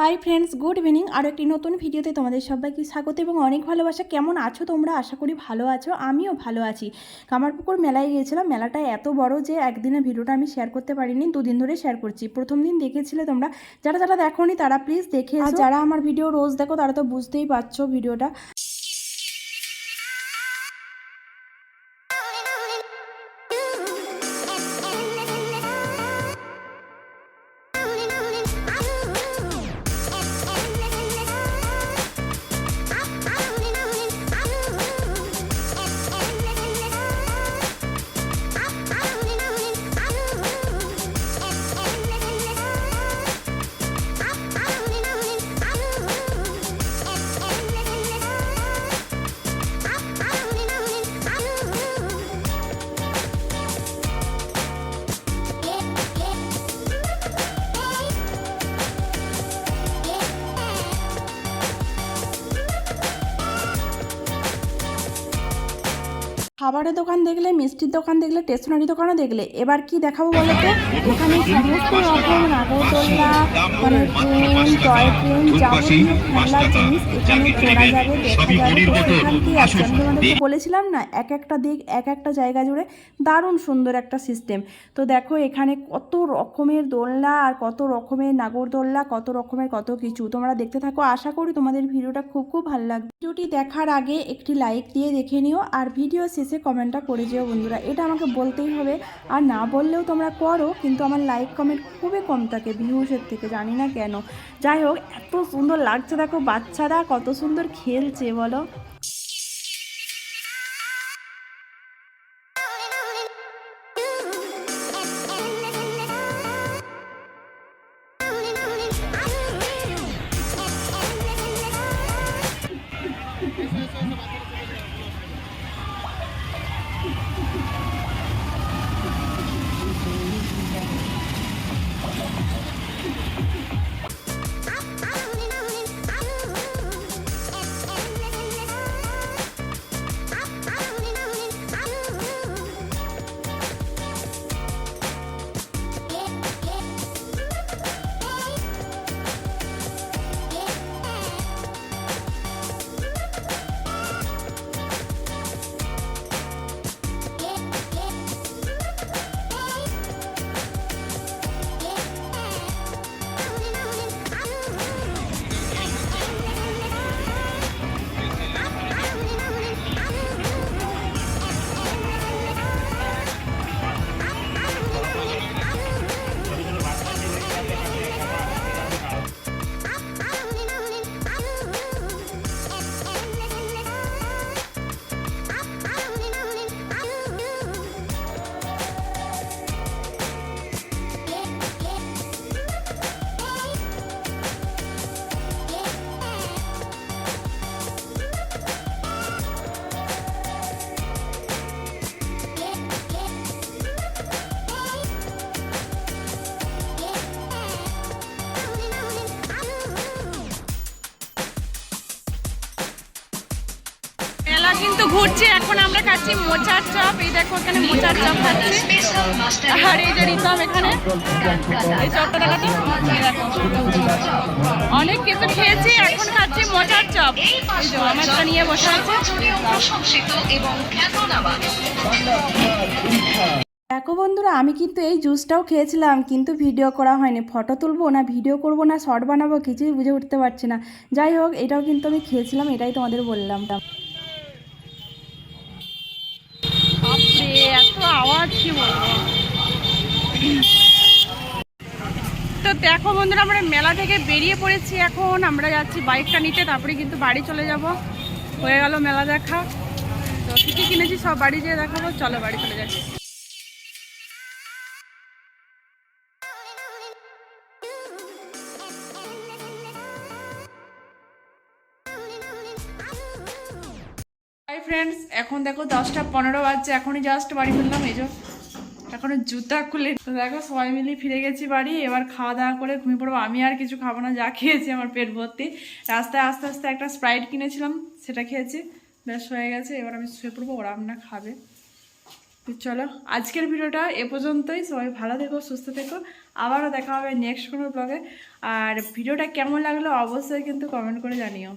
Hi friends good evening আরও একটি নতুন ভিডিওতে তোমাদের সবাইকে স্বাগত এবং অনেক ভালোবাসা। কেমন আছো তোমরা? আশা করি ভালো আছো, আমিও ভালো আছি। কামারপুকুর মেলায় গিয়েছিলাম। মেলাটা এত বড় যে একদিনে ভিডিওটা আমি শেয়ার করতে পারিনি, দুদিন ধরে শেয়ার করছি। প্রথম দিন দেখেছিলে তোমরা। যারা যারা দেখোনি তারা প্লিজ দেখে যারা আমার ভিডিও রোজ দেখো তারা তো বুঝতেই পারছ ভিডিওটা। খাবারের দোকান দেখলে মিষ্টির দোকান দেখলে স্টেশনারি দোকানও দেখলে এবার কি দেখাবো বলো তো? এখানে সমস্ত রকম নাগরদোল্লা মানে ট্রেন টয় ট্রেন যাবতীয় জিনিস এখানে কেনা যাবে দেখা যাবে। এখান আমি তোমাদেরকে বলেছিলাম না এক একটা দিক এক একটা জায়গা জুড়ে দারুণ সুন্দর একটা সিস্টেম তো দেখো এখানে কত রকমের দোলনা আর কত রকমের নাগরদোল্লা কত রকমের কত কিছু। তোমরা দেখতে থাকো আশা করি তোমাদের ভিডিওটা খুব খুব ভালো লাগবে। ভিডিওটি দেখার আগে একটি লাইক দিয়ে দেখে নিও আর ভিডিও শেষে কমেন্টটা করে যেও বন্ধুরা। এটা আমাকে বলতেই হবে। আর না বললেও তোমরা করো, কিন্তু আমার লাইক কমেন্ট খুবই কম থাকে ভিউসের থেকে, জানি না কেন। যাই হোক, এত সুন্দর লাগছে দেখো বাচ্চারা, কত সুন্দর খেলছে, বলো। মেলা কিন্তু ঘুরছে। এখন আমরা খাচ্ছি মোচার চপ। এই দেখো এখানে মোচার চপ খাচ্ছি। আর এই যে রিতম এখানে। এই চপটা দেখাতে অনেক কিছু খেয়েছি, এখন খাচ্ছি মোচার চপ। আমারটা নিয়ে বসে আছে। দেখো বন্ধুরা, আমি কিন্তু এই জুসটাও খেয়েছিলাম, কিন্তু ভিডিও করা হয়নি। ফটো তুলবো না, ভিডিও করব না, শর্ট বানাবো, কিছুই বুঝে উঠতে পারছি না। যাই হোক, এটাও কিন্তু আমি খেয়েছিলাম, এটাই তোমাদের বললাম বাপরে এত আওয়াজ কি বলব তো দেখো বন্ধুরা, আমরা মেলা থেকে বেরিয়ে পড়েছি এখন। আমরা যাচ্ছি বাইকটা নিতে, তারপরে কিন্তু বাড়ি চলে যাব। হয়ে গেল মেলা দেখা। তো কী কিনেছি সব বাড়ি যেয়ে দেখাবো। চলো বাড়ি চলে যাচ্ছি। ফ্রেন্ডস এখন দেখো দশটা পনেরো বাজছে, এখনই জাস্ট বাড়ি ফিরলাম, এই এখনও জুতা খুলে দেখো, সবাই মিলে ফিরে গেছি বাড়ি। এবার খাওয়া দাওয়া করে ঘুমিয়ে পড়ব। আমি আর কিছু খাব না, যা খেয়েছি আমার পেট ভর্তি। রাস্তায় আস্তে আস্তে একটা স্প্রাইট কিনেছিলাম, সেটা খেয়েছি। বেশ হয়ে গেছে। এবার আমি শুয়ে পড়ব, ওরা আপনার খাবে। চলো, আজকের ভিডিওটা এ পর্যন্তই। সবাই ভালো থেকো, সুস্থ থেকো। আবারও দেখা হবে নেক্সট কোনো ব্লগে আর ভিডিওটা কেমন লাগল অবশ্যই কিন্তু কমেন্ট করে জানিও।